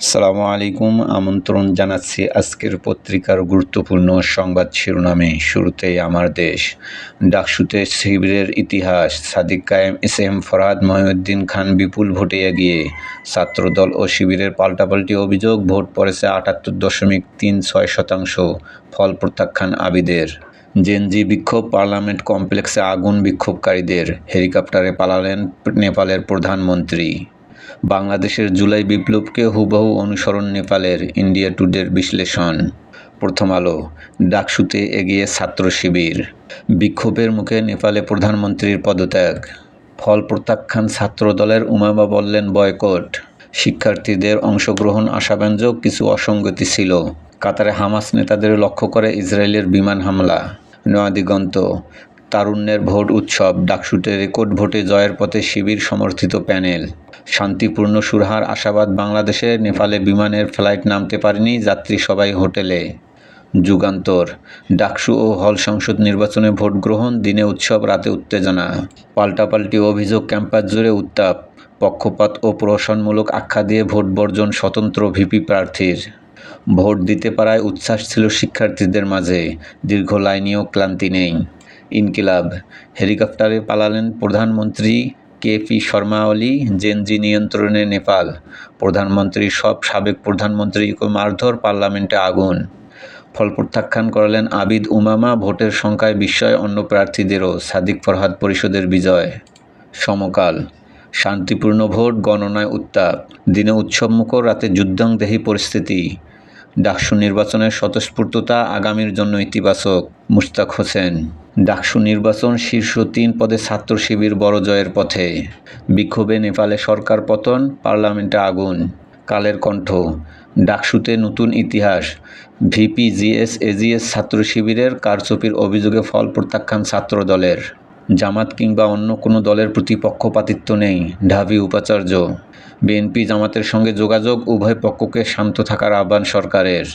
সালামু আলাইকুম, আমন্ত্রণ জানাচ্ছি আজকের পত্রিকার গুরুত্বপূর্ণ সংবাদ শিরোনামে। শুরুতেই আমার দেশ। ডাকসুতে শিবিরের ইতিহাস। সাদিক কায়েম এস এম ফরহাদ মহিউদ্দিন খান বিপুল ভোটে এগিয়ে। ছাত্রদল ও শিবিরের পাল্টাপাল্টি অভিযোগ, ভোট পড়েছে আটাত্তর দশমিক তিন ছয় শতাংশ। ফল প্রত্যাখ্যান আবিদের। জেনজি বিক্ষোভ পার্লামেন্ট কমপ্লেক্সে আগুন বিক্ষোভকারীদের। হেলিকপ্টারে পালালেন নেপালের প্রধানমন্ত্রী। বাংলাদেশের জুলাই বিপ্লবকে হুবহু অনুসরণ নেপালের ইন্ডিয়া টুডের বিশ্লেষণ। প্রথম আলো, ডাকসুতে এগিয়ে ছাত্র শিবির। বিক্ষোভের মুখে নেপালে প্রধানমন্ত্রীর পদত্যাগ। ফল প্রত্যাখ্যান ছাত্র দলের উমামা বললেন বয়কট। শিক্ষার্থীদের অংশগ্রহণ আশাব্যঞ্জক কিছু অসঙ্গতি ছিল। কাতারে হামাস নেতাদের লক্ষ্য করে ইসরায়েলের বিমান হামলা। নয়াদিগন্ত তারুণ্যের ভোট উৎসব ডাকসুটে রেকর্ড ভোটে জয়ের পথে শিবির সমর্থিত প্যানেল। শান্তিপূর্ণ সুরহার আশাবাদ বাংলাদেশে, নেপালে বিমানের ফ্লাইট নামতে পারেনি যাত্রী সবাই হোটেলে। যুগান্তর, ডাকসু ও হল সংসদ নির্বাচনে ভোট গ্রহণ, দিনে উৎসব, রাতে উত্তেজনা। পাল্টাপাল্টি অভিযোগ, ক্যাম্পাস জুড়ে উত্তাপ, পক্ষপাত ও প্রহসনমূলক আখ্যা দিয়ে ভোট বর্জন স্বতন্ত্র ভিপি প্রার্থীর। ভোট দিতে পারায় উচ্ছ্বাস ছিল শিক্ষার্থীদের মাঝে, দীর্ঘ লাইনেও ক্লান্তি নেই। ইনকিলাব। হেলিকপ্টারে পালালেন প্রধানমন্ত্রী কে পি শর্মা ওলি, জেনজি নিয়ন্ত্রণে নেপাল। প্রধানমন্ত্রী সব সাবেক প্রধানমন্ত্রীকে মারধর পার্লামেন্টে আগুন। ফল প্রত্যাখ্যান করালেন আবিদ উমামা, ভোটের সংখ্যায় বিস্ময় অন্য প্রার্থীদেরও, সাদিক ফরহাদ পরিষদের বিজয়। সমকাল। শান্তিপূর্ণ ভোট, গণনায় উত্তাপ। দিনে উৎসবমুখর, রাতে যুদ্ধাংদেহী পরিস্থিতি। ডাকসু নির্বাচনের স্বতঃস্ফূর্ততা আগামীর জন্য ইতিবাচক। মুশতাক হোসেন, ডাকসু নির্বাচন শীর্ষ তিন পদে ছাত্র শিবির বড় জয়ের পথে। বিক্ষোভে নেপালে সরকার পতন, পার্লামেন্টে আগুন, কালের কণ্ঠ। ডাকসুতে নতুন ইতিহাস, ভিপি জিএস এজিএস ছাত্র শিবিরের কারচুপির অভিযোগে ফল প্রত্যাখ্যান ছাত্র দলের জামাত কিংবা অন্য কোনো দলের প্রতি পক্ষপাতিত্ব নেই, ঢাবি উপাচার্য। বিএনপি জামাতের সঙ্গে যোগাযোগ উভয় পক্ষকে শান্ত থাকার আহ্বান সরকারের।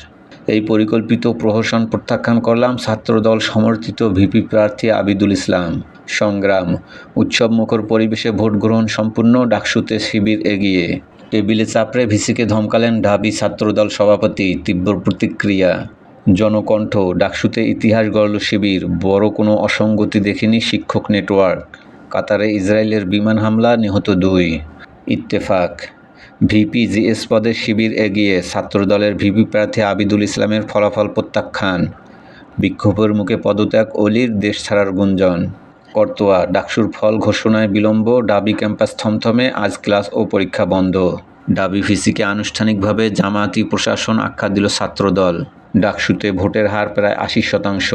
এই পরিকল্পিত প্রহসন প্রত্যাখ্যান করলাম ছাত্রদল সমর্থিত ভিপি প্রার্থী আবিদুল ইসলাম। সংগ্রাম উৎসবমুখর পরিবেশে ভোট গ্রহণ সম্পূর্ণ ডাকসুতে শিবির এগিয়ে। টেবিলে চাপড়ে ভিসিকে ধমকালেন ঢাবি ছাত্রদল সভাপতি, তীব্র প্রতিক্রিয়া। জনকণ্ঠ, ডাকসুতে ইতিহাস গড়ল শিবির, বড় কোনো অসঙ্গতি দেখেনি শিক্ষক নেটওয়ার্ক। কাতারে ইসরায়েলের বিমান হামলা নিহত দুই। ইত্তেফাক ভিপি জিএস পদে শিবির এগিয়ে ছাত্রদলের ভিপি প্রার্থী আবিদুল ইসলামের ফলাফল প্রত্যাখ্যান। বিক্ষোভের মুখে পদত্যাগ অলির দেশ ছাড়ার গুঞ্জন। কর্তোয়া, ডাকসুর ফল ঘোষণায় বিলম্ব, ডাবি ক্যাম্পাস থমথমে, আজ ক্লাস ও পরীক্ষা বন্ধ। ডাবি ভিসিকে আনুষ্ঠানিকভাবে জামায়াতি প্রশাসন আখ্যা দিল ছাত্রদল। ডাকসুতে ভোটের হার প্রায় আশি শতাংশ।